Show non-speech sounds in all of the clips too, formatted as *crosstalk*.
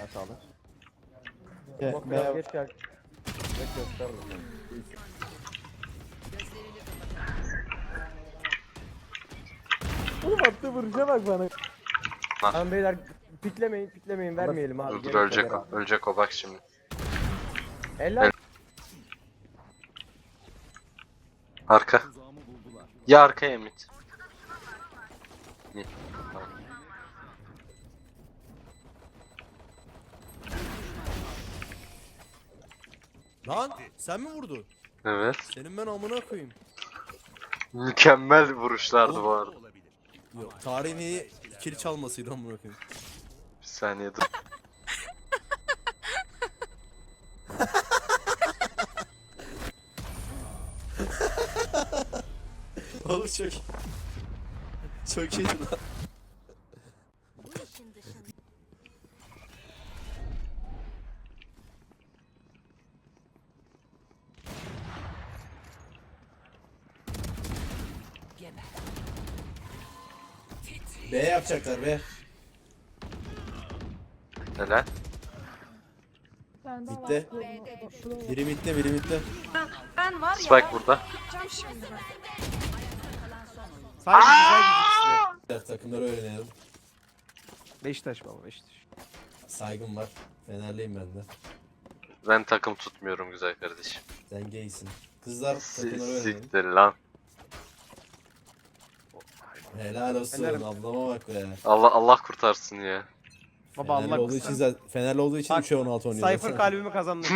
Ha sağlı. Bak Be- ya geç gel. Geç göster bakalım. Oğlum attığı vuruşa bak bana. Tamam beyler piklemeyin piklemeyin vermeyelim abi. Dur dur Gerek ölecek yok. o. Ölecek o bak şimdi. Eller Arka. Ya arkaya mid. Mid. Tamam. Lan sen mi vurdun? Evet. Senin ben amına koyayım. Mükemmel vuruşlardı bu arada. Yok tarihin iyi ikili çalmasıydı amına koyayım. Bir saniye dur. *laughs* Oğlum çok Çok iyi lan. B yapacaklar be. Helal. Bitti. Biri bitti, biri bitti. Ben var ya. Spike burada. Yapacağım şimdi ben. Sadece güzel ikisi de. Takımları öğrenelim. Beşiktaş baba Beşiktaş. Saygım var. Fenerliyim ben de. Ben takım tutmuyorum güzel kardeşim. Sen gaysin. Kızlar takımları öğrenelim. Siktir lan. Helal olsun Fenerim. ablama bak be. Allah Allah kurtarsın ya. Baba Fenerli Allah olduğu için zaten Fenerli olduğu için Bak, 3'e 16 oynuyor. Cypher *laughs* kalbimi kazandı.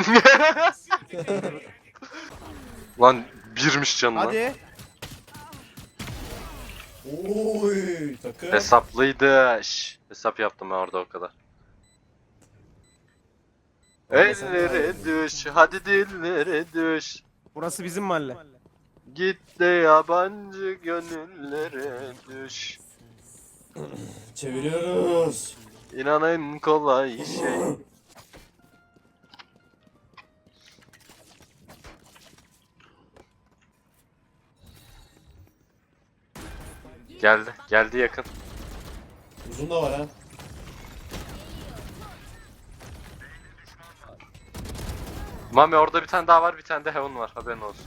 Lan birmiş canına. Hadi. Oy takım. Hesaplıydı. Şş, hesap yaptım ben orada o kadar. Orada sen Ellere düş, hadi dillere düş. Burası bizim mahalle. Git de yabancı gönüllere düş. *clears throat* Çeviriyoruz. İnan en kolay şey. *clears throat* Geldi, geldi yakın. Uzun da var ha. Mami orada bir tane daha var, bir tane de Heaven var. Haberin olsun.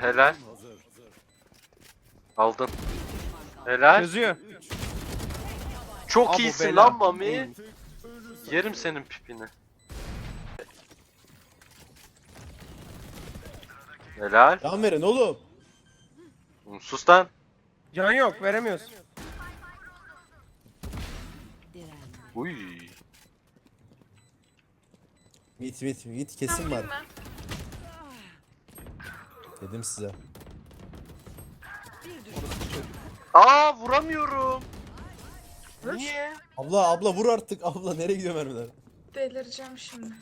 Helal. Aldın. Helal. Çözüyor. Çok Abo iyisin bela. lan Mami. Yerim senin pipini. Helal. Tamam verin oğlum. Oğlum Sus lan. Can yok veremiyoruz. Uy. Mit mit mit kesin var. Dedim size. Aa vuramıyorum. Niye? Abla abla vur artık abla nereye gidiyor mermiler? Delireceğim şimdi.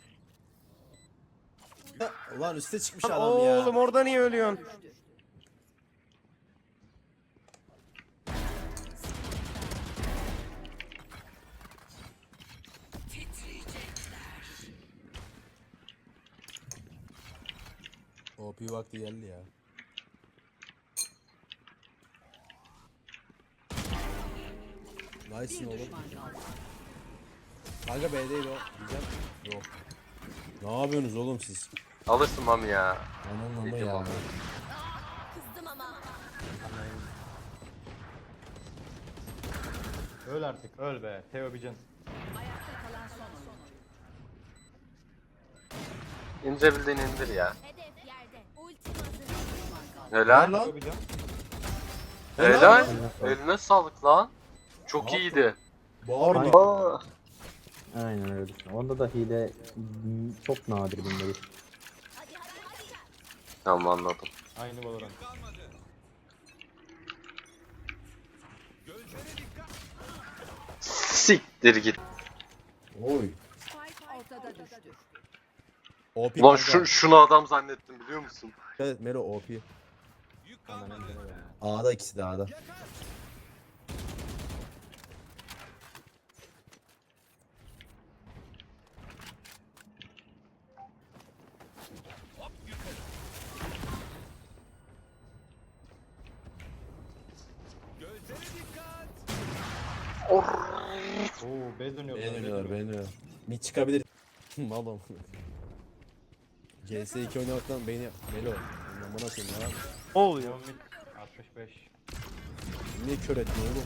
Ulan üste çıkmış adam ya. Oğlum orada niye ölüyorsun? OP vakti geldi ya. Nice'ın oğlum. Kanka B'deydi o. Diyeceğim. Yok. Ne yapıyorsunuz oğlum siz? Alırsın Mami ya. Aman ama Peki, ya. Mami. Öl artık öl be. Teo son oyuncu. İndirebildiğini indir ya. Helal. lan. Teo Bican. Helal. Eline sağlık lan. Çok Aferin. iyiydi. Bağırma. Aa. Aynen öyle. Onda da hile m, çok nadir bunda bir. Tamam anladım. Aynı Valorant. Siktir git. Oy. Ortada düştü. OP Ulan kanka. şu, şunu adam zannettim biliyor musun? Evet Mero OP. A'da ikisi de A'da. Oo B dönüyor. B dönüyorlar B dönüyorlar. Mid çıkabilir. *laughs* Malum. CS2 oynamaktan beni Melo. Aman atayım ya. Ne oluyor? Yo mid 65. Niye kör etmiyor oğlum?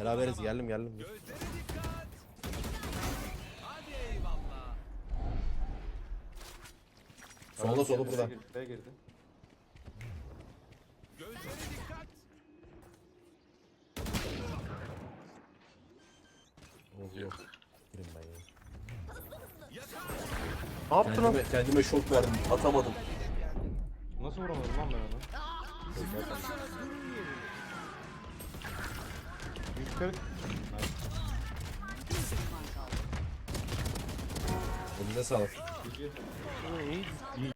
Beraberiz geldim geldim. Solda solda burada. B girdi. Oh yok. Girin ben. Ne yaptın lan? Kendime, kendime şok verdim. Atamadım. Nasıl vuramadım lan ben onu? 140. Elinize sağlık. İyi.